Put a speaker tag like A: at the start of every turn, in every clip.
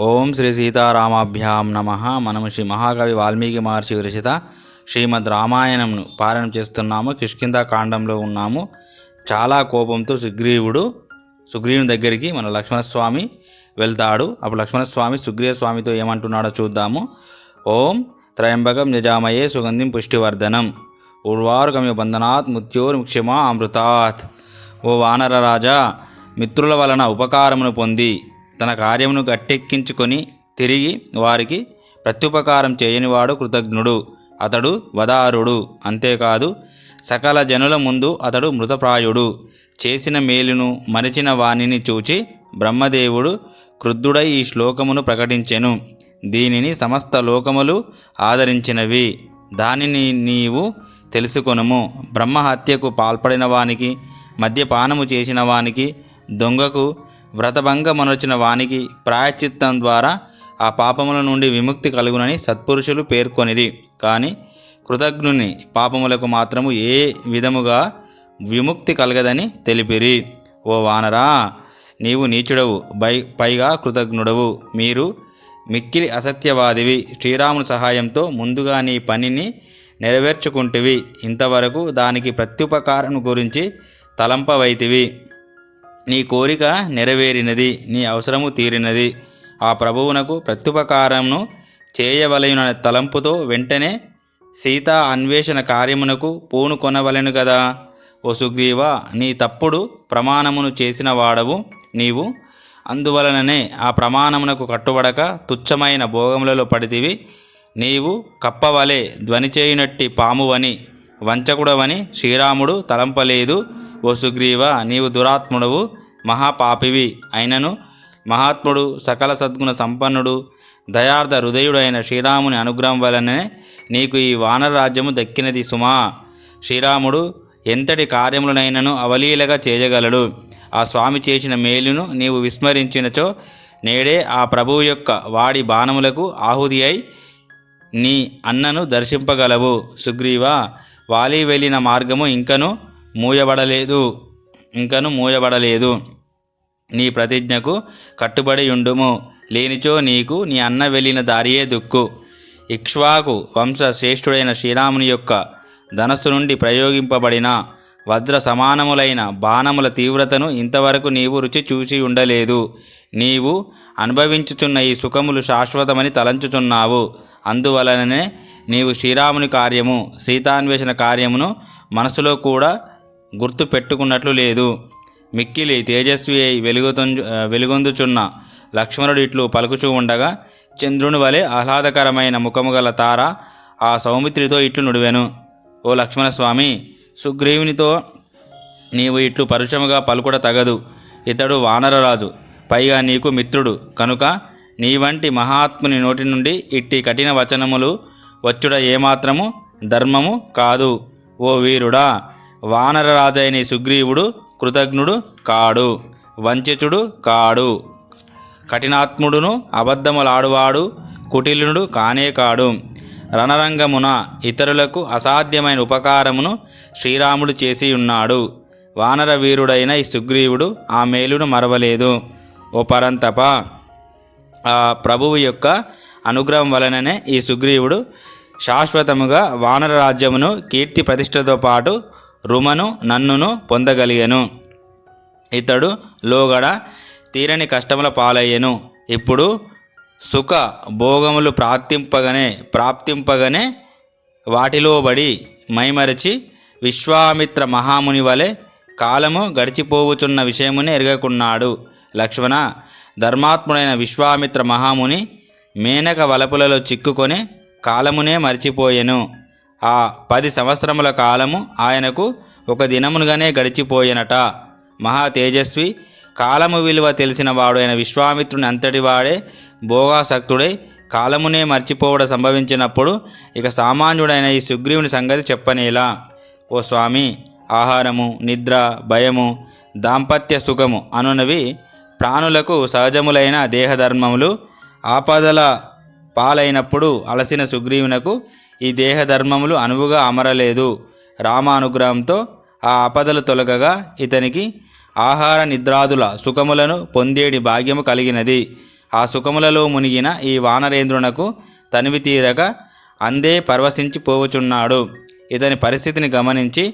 A: ఓం శ్రీ సీతారామాభ్యాం నమ. మనము శ్రీ మహాకవి వాల్మీకి మహర్షి విరచిత శ్రీమద్ రామాయణంను పారాయణం చేస్తున్నాము. కిష్కింద కాండంలో ఉన్నాము. చాలా కోపంతో సుగ్రీవుడు సుగ్రీవుని దగ్గరికి మన లక్ష్మణస్వామి వెళ్తాడు. అప్పుడు లక్ష్మణస్వామి సుగ్రీవ స్వామితో ఏమంటున్నాడో చూద్దాము. ఓం త్రయంబకం నిజామయే సుగంధిం పుష్టివర్ధనం. ఉర్వారుగమ్య బంధనాత్ మృత్యోర్ముక్షమా అమృతాత్ ఓ వానర రాజా మిత్రుల వలన ఉపకారమును పొంది. తన కార్యమును గట్టెక్కించుకొని తిరిగి వారికి ప్రత్యుపకారం చేయనివాడు కృతజ్ఞుడు అతడు వదారుడు. అంతేకాదు సకల జనుల ముందు అతడు మృతప్రాయుడు. చేసిన మేలును మరిచిన వాణిని చూచి బ్రహ్మదేవుడు క్రుద్ధుడై ఈ శ్లోకమును ప్రకటించెను. దీనిని సమస్త లోకములు ఆదరించినవి. దానిని నీవు తెలుసుకొనుము. బ్రహ్మహత్యకు పాల్పడిన వానికి మద్యపానము చేసిన వానికి దొంగకు వ్రతభంగమనొచ్చిన వానికి ప్రాయశ్చిత్తం ద్వారా ఆ పాపముల నుండి విముక్తి కలుగునని సత్పురుషులు పేర్కొనిరి. కానీ కృతజ్ఞుని పాపములకు మాత్రము ఏ విధముగా విముక్తి కలగదని తెలిపిరి. ఓ వానరా నీవు నీచుడవు బై పైగా కృతజ్ఞుడవు. మీరు మిక్కిలి అసత్యవాదివి. శ్రీరాముని సహాయంతో ముందుగా నీ పనిని నెరవేర్చుకుంటివి. ఇంతవరకు దానికి ప్రత్యుపకారం గురించి తలంపవైతివి నీ కోరిక నెరవేరినది నీ అవసరము తీరినది. ఆ ప్రభువునకు ప్రత్యుపకారమును చేయవలయున తలంపుతో వెంటనే సీతా అన్వేషణ కార్యమునకు పూను కొనవలెను కదా ఓ సుగ్రీవ నీ తప్పుడు ప్రమాణమును చేసిన వాడవు నీవు. అందువలననే ఆ ప్రమాణమునకు కట్టుబడక తుచ్చమైన భోగములలో పడితివి. నీవు కప్పవలే ధ్వని చేయునట్టి పామువని వంచకుడవని శ్రీరాముడు తలంపలేదు. ఓ సుగ్రీవ నీవు దురాత్ముడవు మహాపాపివి అయినను. మహాత్ముడు సకల సద్గుణ సంపన్నుడు దయార్థ హృదయుడైన శ్రీరాముని అనుగ్రహం వలననే నీకు ఈ వానర రాజ్యము దక్కినది సుమా. శ్రీరాముడు ఎంతటి కార్యములనైనను అవలీలగా చేయగలడు. ఆ స్వామి చేసిన మేలును నీవు విస్మరించినచో నేడే ఆ ప్రభువు యొక్క వాడి బాణములకు ఆహుతి అయి నీ అన్నను దర్శింపగలవు. సుగ్రీవ వాలి వెళ్ళిన మార్గము ఇంకను మూయబడలేదు. ఇంకను మూయబడలేదు. నీ ప్రతిజ్ఞకు కట్టుబడి ఉండుము. లేనిచో నీకు నీ అన్న వెళ్ళిన దారియే దుక్కు. ఇక్ష్వాకు వంశ శ్రేష్ఠుడైన శ్రీరాముని యొక్క ధనస్సు నుండి ప్రయోగింపబడిన వజ్ర సమానములైన బాణముల తీవ్రతను ఇంతవరకు నీవు రుచి చూసి ఉండలేదు. నీవు అనుభవించుచున్న ఈ సుఖములు శాశ్వతమని తలంచుచున్నావు. అందువలననే నీవు శ్రీరాముని కార్యము సీతాన్వేషణ కార్యమును మనసులో కూడా గుర్తు పెట్టుకున్నట్లు లేదు. మిక్కిలి తేజస్వి అయి వెలుగుతు వెలుగొందుచున్న లక్ష్మణుడు ఇట్లు పలుకుచూ ఉండగా చంద్రుని వలె ఆహ్లాదకరమైన ముఖము గల తార ఆ సౌమిత్రితో ఇట్లు నుడివెను. ఓ లక్ష్మణస్వామి సుగ్రీవునితో నీవు ఇట్లు పరుషముగా పలుకుడ తగదు. ఇతడు వానరరాజు పైగా నీకు మిత్రుడు. కనుక నీ వంటి మహాత్ముని నోటి నుండి ఇట్టి కఠిన వచనములు వచ్చుడ ఏమాత్రము ధర్మము కాదు. ఓ వీరుడా వానరరాజైన ఈ సుగ్రీవుడు కృతజ్ఞుడు కాడు వంచచుడు కాడు. కఠినాత్ముడును అబద్ధములాడువాడు కుటిలునుడు కానే కాడు. రణరంగమున ఇతరులకు అసాధ్యమైన ఉపకారమును శ్రీరాముడు చేసి ఉన్నాడు వానర వీరుడైన ఈ సుగ్రీవుడు ఆ మేలును మరవలేదు. ఓ పరంతప ఆ ప్రభువు యొక్క అనుగ్రహం వలననే ఈ సుగ్రీవుడు శాశ్వతముగా వానర రాజ్యమును కీర్తి ప్రతిష్టతో పాటు రుమను నన్నును పొందగలిగాను. ఇతడు లోగడ తీరని కష్టముల పాలయ్యెను. ఇప్పుడు సుఖ భోగములు ప్రాప్తింపగానే ప్రాప్తింపగానే వాటిలో బడి మైమరచి విశ్వామిత్ర మహాముని వలె కాలము గడిచిపోవుచున్న విషయముని ఎరగకున్నాడు. లక్ష్మణ ధర్మాత్ముడైన విశ్వామిత్ర మహాముని మేనక వలపులలో చిక్కుకొని కాలమునే మరిచిపోయెను. ఆ పది సంవత్సరముల కాలము ఆయనకు ఒక దినమునుగానే గడిచిపోయినట. మహా తేజస్వి కాలము విలువ తెలిసిన వాడైన విశ్వామిత్రుని విశ్వామిత్రుని అంతటివాడే భోగాసక్తుడై కాలమునే మర్చిపోవడం సంభవించినప్పుడు ఇక సామాన్యుడైన ఈ సుగ్రీవుని సంగతి చెప్పనేలా. ఓ స్వామి ఆహారము నిద్ర భయము దాంపత్య సుఖము అనునవి ప్రాణులకు సహజములైన దేహధర్మములు ఆపదల పాలైనప్పుడు అలసిన సుగ్రీవునకు ఈ దేహధర్మములు అనువుగా అమరలేదు. రామానుగ్రహంతో ఆ ఆపదలు తొలగగా ఇతనికి ఆహార నిద్రాదుల సుఖములను పొందేడి భాగ్యము కలిగినది. ఆ సుఖములలో మునిగిన ఈ వానరేంద్రునకు తనివి తీరక అందే పరవశించిపోవచున్నాడు ఇతని పరిస్థితిని గమనించి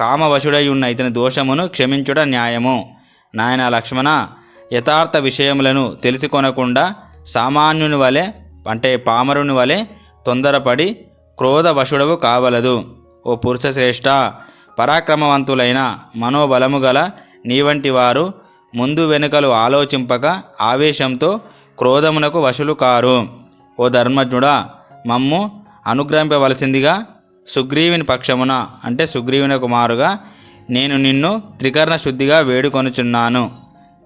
A: కామవశుడై ఉన్న ఇతని దోషమును క్షమించుట న్యాయము. నాయన లక్ష్మణ యథార్థ విషయములను తెలుసుకొనకుండా సామాన్యుని వలె అంటే పామరుని వలె తొందరపడి క్రోధవశుడవు కావలదు. ఓ పురుష శ్రేష్ఠ పరాక్రమవంతులైన మనోబలము గల నీ వంటి వారు ముందు వెనుకలు ఆలోచింపక ఆవేశంతో క్రోధమునకు వశులు కారు ఓ ధర్మజ్ఞుడా మమ్ము అనుగ్రహింపవలసిందిగా సుగ్రీవుని పక్షమున అంటే సుగ్రీవుని కుమారుగా నేను నిన్ను త్రికరణ శుద్ధిగా వేడుకొనుచున్నాను.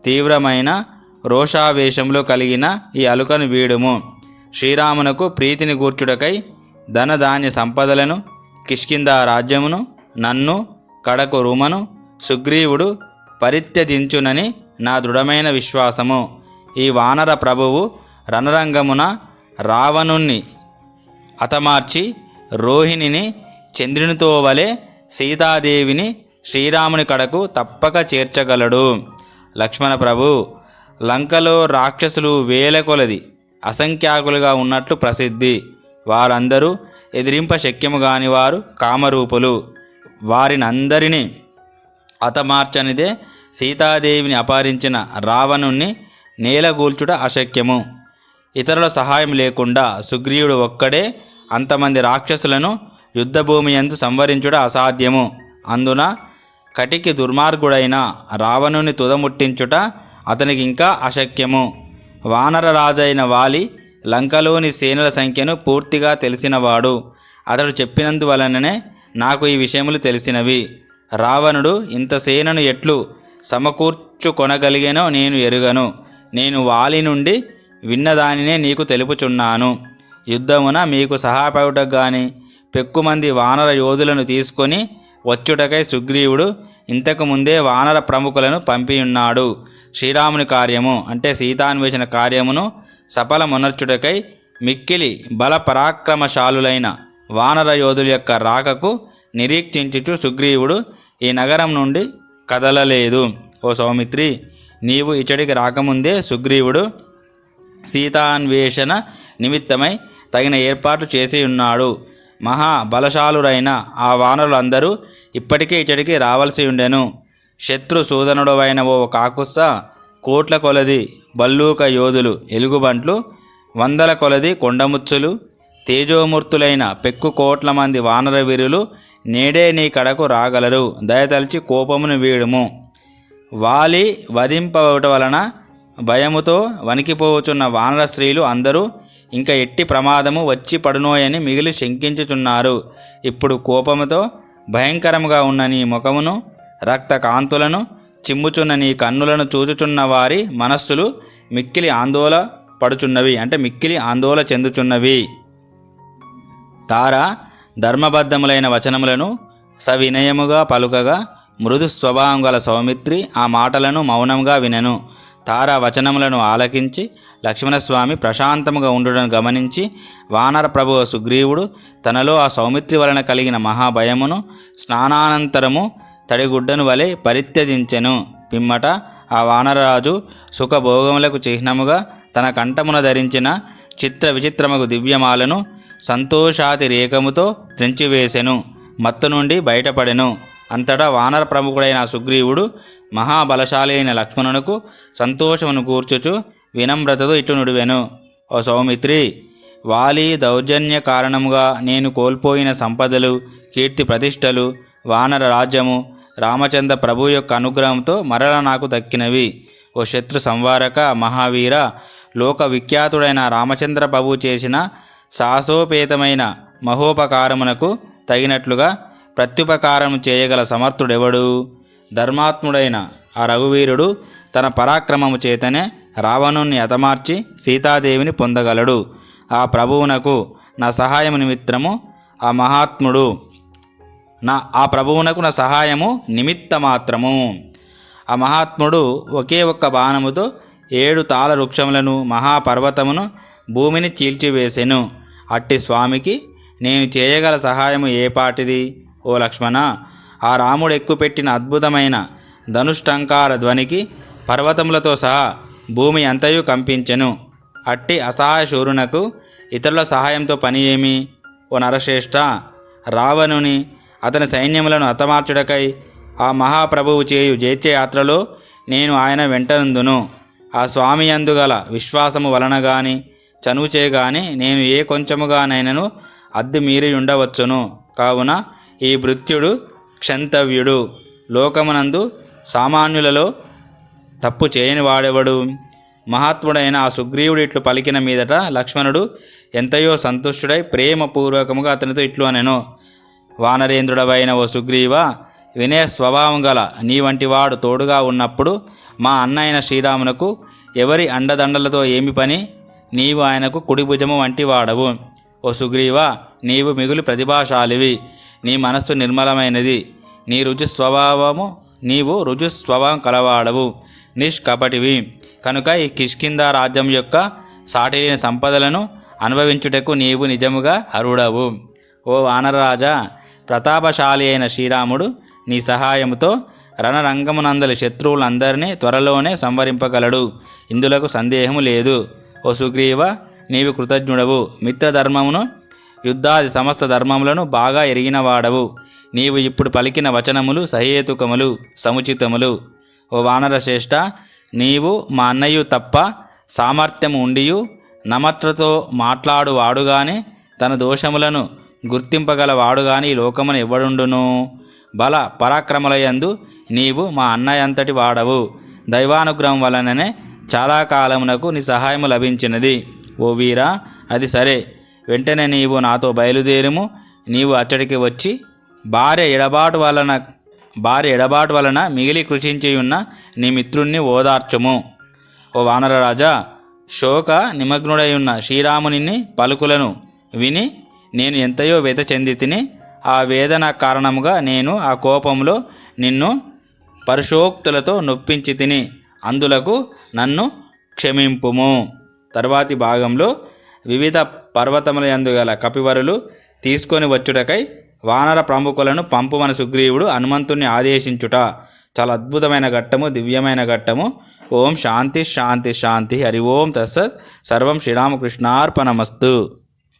A: తీవ్రమైన రోషావేశంలో కలిగిన ఈ అలుకను వీడుము. శ్రీరామునకు ప్రీతిని గూర్చుటకై ధనధాన్య సంపదలను కిష్కింద రాజ్యమును నన్ను కడకు రుమను సుగ్రీవుడు పరిత్యదించునని నా దృఢమైన విశ్వాసము. ఈ వానర ప్రభువు రణరంగమున రావణుణ్ణి అతమార్చి రోహిణిని చంద్రునితో వలె సీతాదేవిని శ్రీరాముని కడకు తప్పక చేర్చగలడు. లక్ష్మణ ప్రభు లంకలో రాక్షసులు వేల కొలది అసంఖ్యాకులుగా ఉన్నట్లు ప్రసిద్ధి. వారందరూ ఎదిరింప శక్యము కాని వారు కామరూపులు. వారినందరినీ హతమార్చనిదే సీతాదేవిని అపహరించిన రావణుణ్ణి నేలగూల్చుట అశక్యము. ఇతరుల సహాయం లేకుండా సుగ్రీవుడు ఒక్కడే అంతమంది రాక్షసులను యుద్ధభూమి ఎందు సంవరించుట అసాధ్యము. అందున కటికి దుర్మార్గుడైన రావణుని తుదముట్టించుట అతనికి ఇంకా అశక్యము. వానర రాజైన వాలి లంకలోని సేనల సంఖ్యను పూర్తిగా తెలిసినవాడు. అతడు చెప్పినందువలననే నాకు ఈ విషయములు తెలిసినవి. రావణుడు ఇంత సేనను ఎట్లు సమకూర్చుకొనగలిగానో నేను ఎరుగను. నేను వాలి నుండి విన్నదానినే నీకు తెలుపుచున్నాను. యుద్ధమున మీకు సహాయపడుటకు గాని పెక్కుమంది వానర యోధులను తీసుకొని వచ్చుటకై సుగ్రీవుడు ఇంతకు ముందే వానర ప్రముఖులను పంపియున్నాడు. శ్రీరాముని కార్యము అంటే సీతాన్వేషణ కార్యమును సఫలమునర్చుడకై మిక్కిలి బల పరాక్రమశాలులైన వానర యోధుల యొక్క రాకకు నిరీక్షించుచు సుగ్రీవుడు ఈ నగరం నుండి కదలలేదు. ఓ సౌమిత్రి నీవు ఇచ్చడికి రాకముందే సుగ్రీవుడు సీతాన్వేషణ నిమిత్తమై తగిన ఏర్పాట్లు చేసి ఉన్నాడు. మహా బలశాలురైన ఆ వానరులందరూ ఇప్పటికే ఇచ్చడికి రావాల్సి ఉండెను. శత్రు సూదనుడవైన ఓ కాకుస కోట్ల కొలది బల్లూక యోధులు ఎలుగుబంట్లు వందల కొలది కొండముచ్చులు తేజోమూర్తులైన పెక్కు కోట్ల మంది వానర వీరులు నేడే నీ కడకు రాగలరు దయతలిచి కోపమును వీడుము. వాలి వధింపవట వలన భయముతో వణికిపోవచున్న వానర స్త్రీలు అందరూ ఇంకా ఎట్టి ప్రమాదము వచ్చి పడునోయని మిగిలి శంకించుచున్నారు. ఇప్పుడు కోపముతో భయంకరముగా ఉన్న నీ ముఖమును రక్త కాంతులను చిమ్ముచున్న నీ కన్నులను చూచుచున్న వారి మనస్సులు మిక్కిలి ఆందోళ పడుచున్నవి అంటే మిక్కిలి ఆందోళన చెందుచున్నవి. తార ధర్మబద్ధములైన వచనములను సవినయముగా పలుకగా మృదు స్వభావం గల సౌమిత్రి ఆ మాటలను మౌనంగా వినెను. తార వచనములను ఆలకించి లక్ష్మణస్వామి ప్రశాంతముగా ఉండడం గమనించి వానర ప్రభువు సుగ్రీవుడు తనలో ఆ సౌమిత్రి వలన కలిగిన మహాభయమును స్నానానంతరము తడిగుడ్డను వలె పరిత్యజించెను. పిమ్మట ఆ వానరరాజు సుఖభోగములకు చిహ్నముగా తన కంఠమున ధరించిన చిత్ర విచిత్రముకు దివ్యమాలను సంతోషాతిరేకముతో త్రెంచివేసెను. మత్తు నుండి బయటపడెను. అంతటా వానర ప్రముఖుడైన సుగ్రీవుడు మహాబలశాలి అయిన లక్ష్మణునకు సంతోషమును కూర్చుచు వినమ్రతతో ఇట్లు నుడివెను. ఓ సౌమిత్రి వాలి దౌర్జన్య కారణముగా నేను కోల్పోయిన సంపదలు కీర్తి ప్రతిష్టలు వానర రాజ్యము రామచంద్ర ప్రభు యొక్క అనుగ్రహంతో మరల నాకు దక్కినవి. ఓ శత్రు సంవారక మహావీర లోక విఖ్యాతుడైన రామచంద్ర ప్రభు చేసిన సాహసోపేతమైన మహోపకారమునకు తగినట్లుగా ప్రత్యుపకారం చేయగల సమర్థుడెవడు? ధర్మాత్ముడైన ఆ రఘువీరుడు తన పరాక్రమము చేతనే రావణుణ్ణి హతమార్చి సీతాదేవిని పొందగలడు. ఆ ప్రభువునకు నా సహాయము నిమిత్తము ఆ మహాత్ముడు నా ఆ ప్రభువునకు నా సహాయము నిమిత్త మాత్రము ఆ మహాత్ముడు ఒకే ఒక్క బాణముతో ఏడు తాళ వృక్షములను మహాపర్వతమును భూమిని చీల్చివేసెను. అట్టి స్వామికి నేను చేయగల సహాయము ఏపాటిది ఓ లక్ష్మణ ఆ రాముడు ఎక్కుపెట్టిన అద్భుతమైన ధనుష్టంకార ధ్వనికి పర్వతములతో సహా భూమి అంతయు కంపించెను. అట్టి అసహాయ శూరునకు ఇతరుల సహాయంతో పని ఏమి? ఓ నరశ్రేష్ఠ రావణుని అతని సైన్యములను హతమార్చుడకై ఆ మహాప్రభువు చేయు జైత్యయాత్రలో నేను ఆయన వెంటనందును. ఆ స్వామి అందుగల విశ్వాసము వలన గాని చనువుచే గాని నేను ఏ కొంచెముగానైనను అద్దె మీరి ఉండవచ్చును. కావున ఈ భృత్యుడు క్షంతవ్యుడు. లోకమునందు సామాన్యులలో తప్పు చేయని వాడెవడు? మహాత్ముడైన ఆ సుగ్రీవుడు ఇట్లు పలికిన మీదట లక్ష్మణుడు ఎంతయో సంతుష్టుడై ప్రేమపూర్వకముగా అతనితో ఇట్లు అనెను. వానరేంద్రుడవైన ఓ సుగ్రీవ వినయ స్వభావం గల నీ వంటి వాడు తోడుగా ఉన్నప్పుడు మా అన్నయైన శ్రీరామునకు ఎవరి అండదండలతో ఏమి పని? నీవు ఆయనకు కుడిభుజము వంటి వాడవు. ఓ సుగ్రీవ నీవు మిగులు ప్రతిభాశాలివి. నీ మనస్సు నిర్మలమైనది. నీ రుజు స్వభావము నీవు రుజు స్వభావం కలవాడవు. నిష్కపటివి. కనుక ఈ కిష్కింద రాజ్యం యొక్క సాటిలేని సంపదలను అనుభవించుటకు నీవు నిజముగా అరుడవు ఓ వానరరాజా ప్రతాపశాలి అయిన శ్రీరాముడు నీ సహాయముతో రణరంగమునందలి శత్రువులందరినీ త్వరలోనే సంవరింపగలడు. ఇందులకు సందేహము లేదు. ఓ సుగ్రీవ నీవు కృతజ్ఞుడవు. మిత్రధర్మమును యుద్ధాది సమస్త ధర్మములను బాగా ఎరిగినవాడవు. నీవు ఇప్పుడు పలికిన వచనములు సహేతుకములు సముచితములు. ఓ వానర శ్రేష్ఠ నీవు మా అన్నయ్య తప్ప సామర్థ్యము ఉండియు నమత్రతో మాట్లాడువాడుగానే తన దోషములను గుర్తింపగలవాడు వాడుగాని ఈ లోకమును ఎవడుండును? బల పరాక్రమలయందు నీవు మా అన్నయ్య అంతటి వాడవు. దైవానుగ్రహం వలననే చాలా కాలమునకు నీ సహాయము లభించినది. ఓ వీరా అది సరే. వెంటనే నీవు నాతో బయలుదేరుము. నీవు అచ్చడికి వచ్చి భార్య ఎడబాటు వలన భార్య ఎడబాటు వలన మిగిలి కృషించి ఉన్న నీ మిత్రుణ్ణి ఓదార్చము. ఓ వానరరాజా శోక నిమగ్నుడై ఉన్న శ్రీరాముని పలుకులను విని నేను ఎంతయో వ్యత చెంది తిని ఆ వేదన కారణముగా నేను ఆ కోపంలో నిన్ను పరుషోక్తులతో నొప్పించి తిని అందులకు నన్ను క్షమింపుము. తర్వాతి భాగంలో వివిధ పర్వతముల యందు గల కపివరులు తీసుకొని వచ్చుటకై వానర ప్రముఖులను పంపుమని సుగ్రీవుడు హనుమంతుణ్ణి ఆదేశించుట. చాలా అద్భుతమైన ఘట్టము దివ్యమైన ఘట్టము. ఓం శాంతి శాంతి శాంతి. హరి ఓం తత్సత్ సర్వం శ్రీరామకృష్ణార్పణమస్తు.